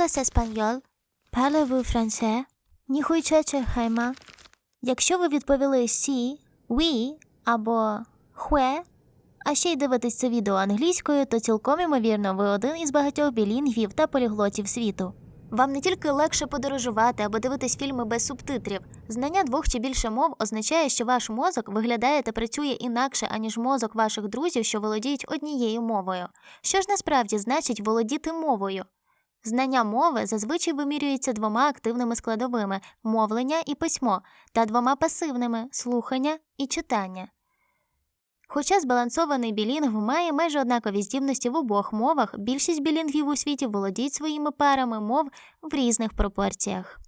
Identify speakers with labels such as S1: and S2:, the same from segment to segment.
S1: Hablas español? Parlez-vous français? Ніхуйчече хайма. Якщо ви відповіли сі, «oui» або хве, а ще й дивитесь це відео англійською, то цілком ймовірно ви один із багатьох білінгвів та поліглотів світу. Вам не тільки легше подорожувати або дивитись фільми без субтитрів. Знання двох чи більше мов означає, що ваш мозок виглядає та працює інакше, аніж мозок ваших друзів, що володіють однією мовою. Що ж насправді значить володіти мовою? Знання мови зазвичай вимірюється двома активними складовими мовлення і письмо, та двома пасивними слухання і читання. Хоча збалансований білінгв має майже однакові здібності в обох мовах, більшість білінгвів у світі володіють своїми парами мов в різних пропорціях.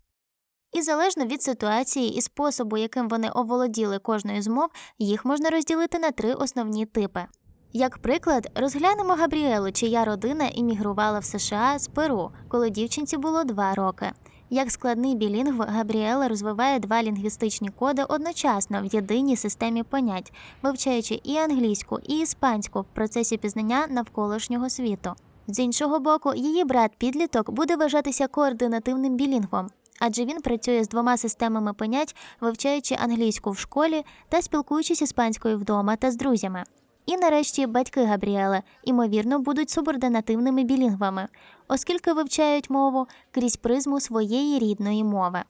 S1: І залежно від ситуації і способу, яким вони оволоділи кожною з мов, їх можна розділити на три основні типи. Як приклад, розглянемо Габріелу, чия родина іммігрувала в США з Перу, коли дівчинці було два роки. Як складний білінгв, Габріела розвиває два лінгвістичні коди одночасно в єдиній системі понять, вивчаючи і англійську, і іспанську в процесі пізнання навколишнього світу. З іншого боку, її брат підліток буде вважатися координативним білінгвом, адже він працює з двома системами понять, вивчаючи англійську в школі та спілкуючись іспанською вдома та з друзями. І нарешті батьки Габріели, ймовірно, будуть субординативними білінгвами, оскільки вивчають мову крізь призму своєї рідної мови.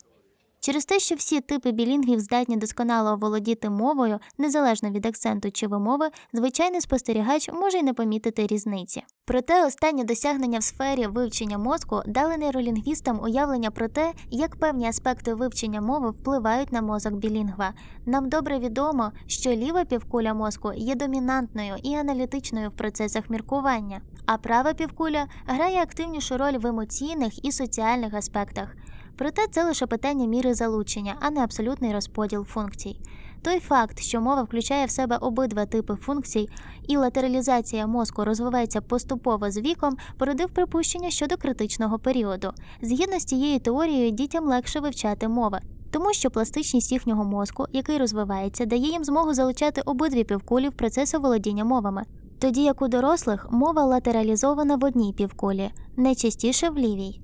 S1: Через те, що всі типи білінгвів здатні досконало володіти мовою, незалежно від акценту чи вимови, звичайний спостерігач може й не помітити різниці. Проте останні досягнення в сфері вивчення мозку дали нейролінгвістам уявлення про те, як певні аспекти вивчення мови впливають на мозок білінгва. Нам добре відомо, що ліва півкуля мозку є домінантною і аналітичною в процесах міркування, а права півкуля грає активнішу роль в емоційних і соціальних аспектах. Проте це лише питання міри залучення, а не абсолютний розподіл функцій. Той факт, що мова включає в себе обидва типи функцій, і латералізація мозку розвивається поступово з віком, породив припущення щодо критичного періоду. Згідно з цією теорією, дітям легше вивчати мови. Тому що пластичність їхнього мозку, який розвивається, дає їм змогу залучати обидві півкулі в процес оволодіння мовами. Тоді як у дорослих мова латералізована в одній півкулі, найчастіше в лівій.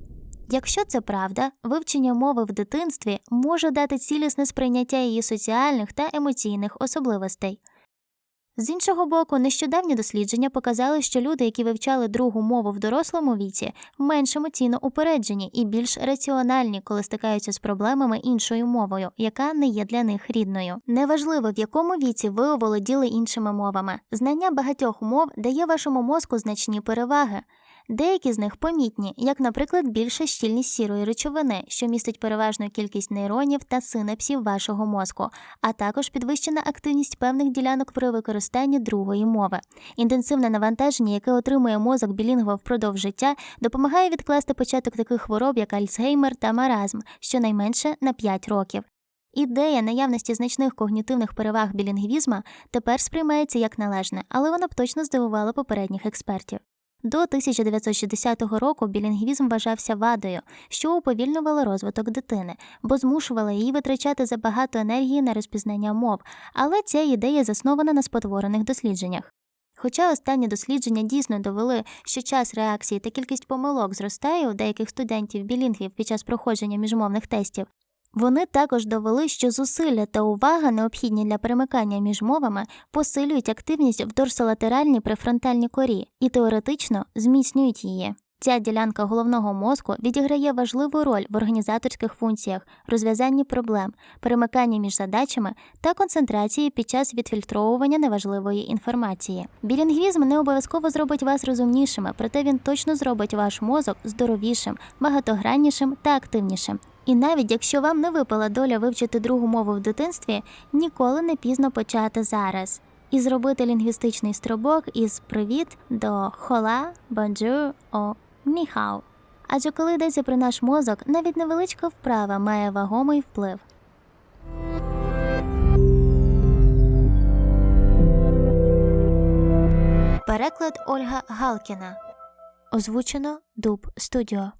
S1: Якщо це правда, вивчення мови в дитинстві може дати цілісне сприйняття її соціальних та емоційних особливостей. З іншого боку, нещодавні дослідження показали, що люди, які вивчали другу мову в дорослому віці, менш емоційно упереджені і більш раціональні, коли стикаються з проблемами іншою мовою, яка не є для них рідною. Неважливо, в якому віці ви оволоділи іншими мовами. Знання багатьох мов дає вашому мозку значні переваги. Деякі з них помітні, як, наприклад, більша щільність сірої речовини, що містить переважну кількість нейронів та синапсів вашого мозку, а також підвищена активність певних ділянок при використанні другої мови. Інтенсивне навантаження, яке отримує мозок білінгва впродовж життя, допомагає відкласти початок таких хвороб, як Альцгеймер та маразм, щонайменше на 5 років. Ідея наявності значних когнітивних переваг білінгвізма тепер сприймається як належне, але вона б точно здивувала попередніх експертів. До 1960 року білінгвізм вважався вадою, що уповільнювало розвиток дитини, бо змушувала її витрачати забагато енергії на розпізнання мов, але ця ідея заснована на спотворених дослідженнях. Хоча останні дослідження дійсно довели, що час реакції та кількість помилок зростає у деяких студентів білінгвів під час проходження міжмовних тестів, вони також довели, що зусилля та увага, необхідні для перемикання між мовами, посилюють активність в дорсолатеральній префронтальній корі і теоретично зміцнюють її. Ця ділянка головного мозку відіграє важливу роль в організаторських функціях, розв'язанні проблем, перемиканні між задачами та концентрації під час відфільтровування неважливої інформації. Білінгвізм не обов'язково зробить вас розумнішими, проте він точно зробить ваш мозок здоровішим, багатограннішим та активнішим. І навіть якщо вам не випала доля вивчити другу мову в дитинстві, ніколи не пізно почати зараз. І зробити лінгвістичний стрибок із привіт до хола, бонджур о міхау. Адже коли йдеться про наш мозок, навіть невеличка вправа має вагомий вплив. Переклад Ольга Галкіна. Озвучено Дуб Студіо.